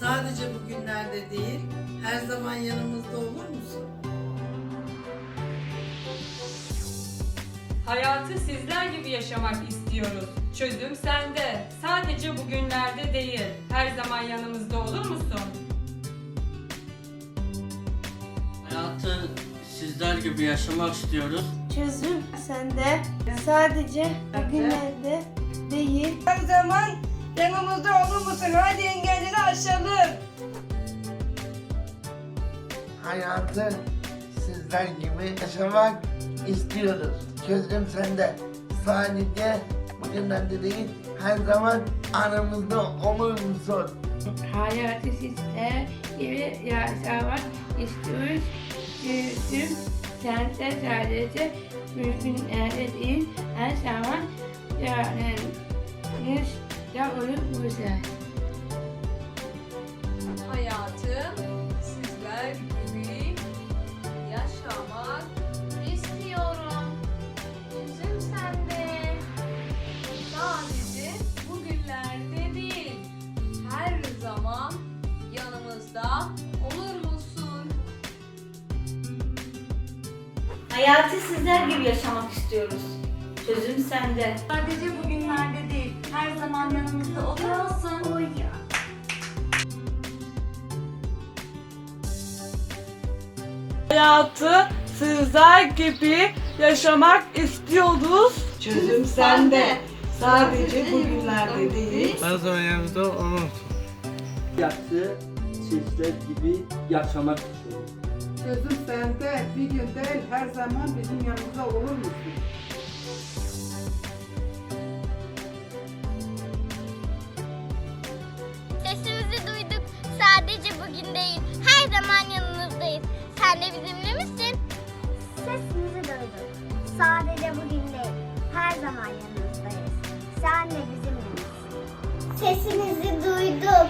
Sadece bugünlerde değil, her zaman yanımızda olur musun? Hayatı sizler gibi yaşamak istiyoruz. Çözüm sende. Sadece bugünlerde değil. Her zaman yanımızda olur musun? Hayatı sizler gibi yaşamak istiyoruz. Çözüm sende. Sadece bugünlerde değil. Her zaman yanımızda olur musun? Hadi engelleri aşalım. Hayatı sizler gibi yaşamak istiyoruz. Çözüm sende. Sadece bugünlerde değil, her zaman aramızda olur musun? Hayatı sizler gibi yaşamak istiyoruz. Çözüm sende sadece bugünlerde değil. Her zaman yanımızda olur musun? Hayatım sizler gibi yaşamak istiyorum. Yüzüm sende. Sadece bugünlerde değil, her zaman yanımızda olur musun? Hayatı sizler gibi yaşamak istiyoruz. Çözüm sende. Sadece bugünlerde değil, her zaman yanımızda olur musun? Hayatı sizler gibi yaşamak istiyoruz. Çözüm sende. Sadece bugünlerde değil, Her zaman yanımızda olmak Hayatı sizler gibi yaşamak istiyoruz. Çözüm sende. Bir gün değil her zaman bizim yanımızda olur musun? Bugün değil, her zaman yanınızdayız. Sen de bizimle misin? Sesimizi duyduk. Sadece bugün değil, her zaman yanınızdayız. Sen de bizimle misin? Sesimizi duyduk.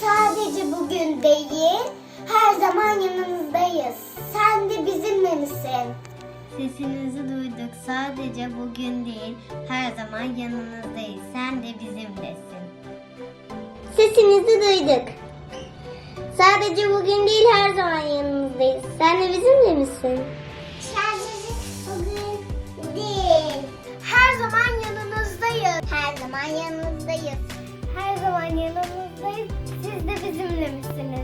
Sadece bugün değil, her zaman yanınızdayız. Sen de bizimle misin? Sesinizi duyduk. Sadece bugün değil, her zaman yanınızdayız. Sen de bizimlesin. Sesinizi duyduk. Sadece bugün değil her zaman yanımızdayız. Sen de bizimle misin? Sadece bugün değil. Her zaman yanınızdayız. Her zaman yanınızdayız. Her zaman yanımızdayız. Siz de bizimle misiniz?